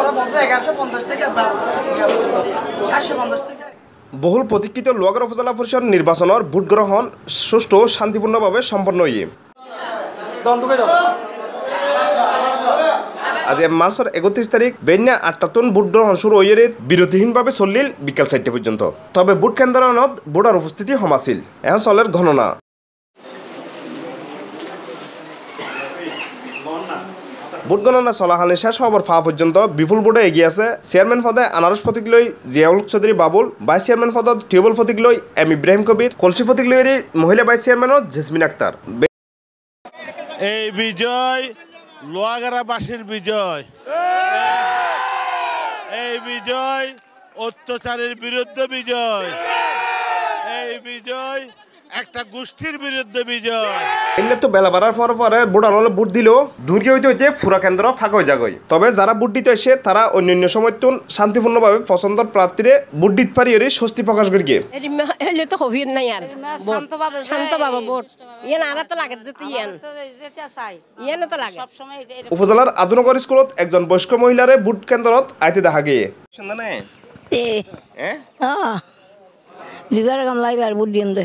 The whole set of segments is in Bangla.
ওরা বলছে এগারোশো পঞ্চাশ থেকে সাতশো পঞ্চাশ থেকে। বহুল প্রতীক্ষিত লোয়াগড়া উপজেলা পরিষদ নির্বাচনের ভোট গ্রহণ সুষ্ঠু শান্তিপূর্ণভাবে সম্পন্ন হয়ে আজ মার্চের একত্রিশ তারিখ বেন্যা আটটা টন ভোট গ্রহণ শুরু হয়ে বিরতিহীনভাবে চলিল বিকাল চারটে পর্যন্ত। তবে ভোট কেন্দ্রনত ভোটার উপস্থিতি সমাছিল এখন চলের গণনা ভোট গণনা চলাহানি শেষ হবার ফা পর্যন্ত বিপুল ভোটে এগিয়ে আছে। চেয়ারম্যান পদে আনারস ফতিক লৈ জিয়াউল চৌধুরী বাবুল ভাইস চেয়ারম্যান পদত টিউবল ফতিক লৈ এম ইব্রাহিম কবির কলসি ফতিক লৈ মহিলা ভাইস চেয়ারম্যানত জেসমিন আক্তার এই বিজয় লোয়াগারাবাসীর বিজয়। এই বিজয় অত্যাচারের বিরুদ্ধে বিজয়। এই বিজয় একটা গোষ্ঠীর বিরুদ্ধে বিজয়। এলে তো বেলা বাড়ার পর পরে ভোটার হলে ভোট দিলেও দূরকে হইতে হইতে ফুরা কেন্দ্র ফাঁক হয়ে যাগই তবে যারা ভোট দিতে এসে তারা অন্যান্য সময় শান্তিপূর্ণভাবে পছন্দর প্রার্থীরে ভোট দিতে পারি এরই স্বস্তি প্রকাশ করি গিয়ে এটি এলে তো হবির নাই আর শান্ত বাবা ভোট। ইয়েন আর তো লাগে যেতে ইয়েন। যেটা চাই। তো লাগে। সবসময় এটা- এটা- উপজেলার আদনগর স্কুলত একজন বয়স্ক মহিলারে বুট কেন্দ্রত আইতে দেখা গিয়ে। লাইব আর বুট দিন বুড়োর বুট দে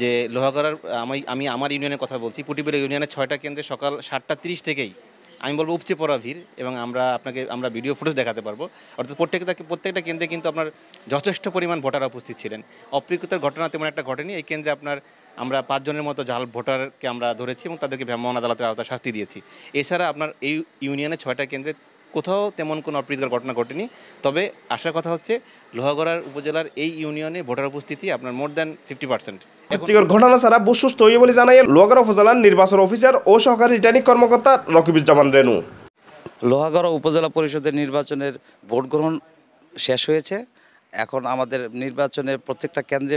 যে লোহাগড়ার, আমি আমি আমার ইউনিয়নের কথা বলছি, পুটিবেড়া ইউনিয়নের ছয়টা কেন্দ্রে সকাল সাতটা তিরিশ থেকেই আমি বলব উপচে পড়া ভিড় এবং আমরা আপনাকে, আমরা ভিডিও ফুটেজ দেখাতে পারব। অর্থাৎ প্রত্যেকটা প্রত্যেকটা কেন্দ্রে কিন্তু আপনার যথেষ্ট পরিমাণ ভোটার উপস্থিত ছিলেন। অপ্রীকৃতের ঘটনা তেমন একটা ঘটেনি। এই কেন্দ্রে আপনার, আমরা পাঁচজনের মতো জাল ভোটারকে আমরা ধরেছি এবং তাদেরকে ভ্রাম্যমাণ আদালতের আওতায় শাস্তি দিয়েছি। এছাড়া আপনার এই ইউনিয়নের ছয়টা কেন্দ্রে কোথাও তেমন কোনো অপ্রীতিকর ঘটনা ঘটেনি। তবে আসার কথা হচ্ছে লোহাগড়ার উপজেলার এই ইউনিয়নে ভোটার উপস্থিতি আপনার মোর দ্যান ফিফটি পার্সেন্ট। ক্ষতিকর ঘটনা ছাড়া বুসুস্থ হয়ে বলে জানাই লোহাগড়া উপজেলার নির্বাচন অফিসার ও সহকারী রিটার্নিং কর্মকর্তা রকিবুজ্জামান রেনু। লোহাগড়া উপজেলা পরিষদের নির্বাচনের ভোট গ্রহণ শেষ হয়েছে। এখন আমাদের নির্বাচনের প্রত্যেকটা কেন্দ্রে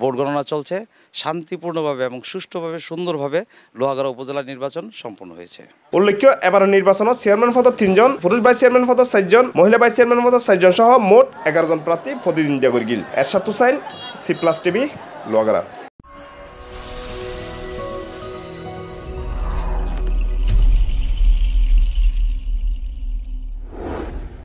ভোট গণনা চলছে। শান্তিপূর্ণভাবে এবং সুষ্ঠুভাবে, সুন্দরভাবে লোহাগড়া উপজেলা নির্বাচন সম্পন্ন হয়েছে। উল্লেখ্য এবার নির্বাচনত চেয়ারম্যান পদ তিনজন, পুরুষ ভাইস চেয়ারম্যান পদ চারজন, মহিলা ভাইস চেয়ারম্যান পদ চারজন সহ মোট এগারো জন প্রার্থী প্রতিদ্বন্দ্বিতা করে Gill. Ershad Hussain, C plus TV, Lohagara.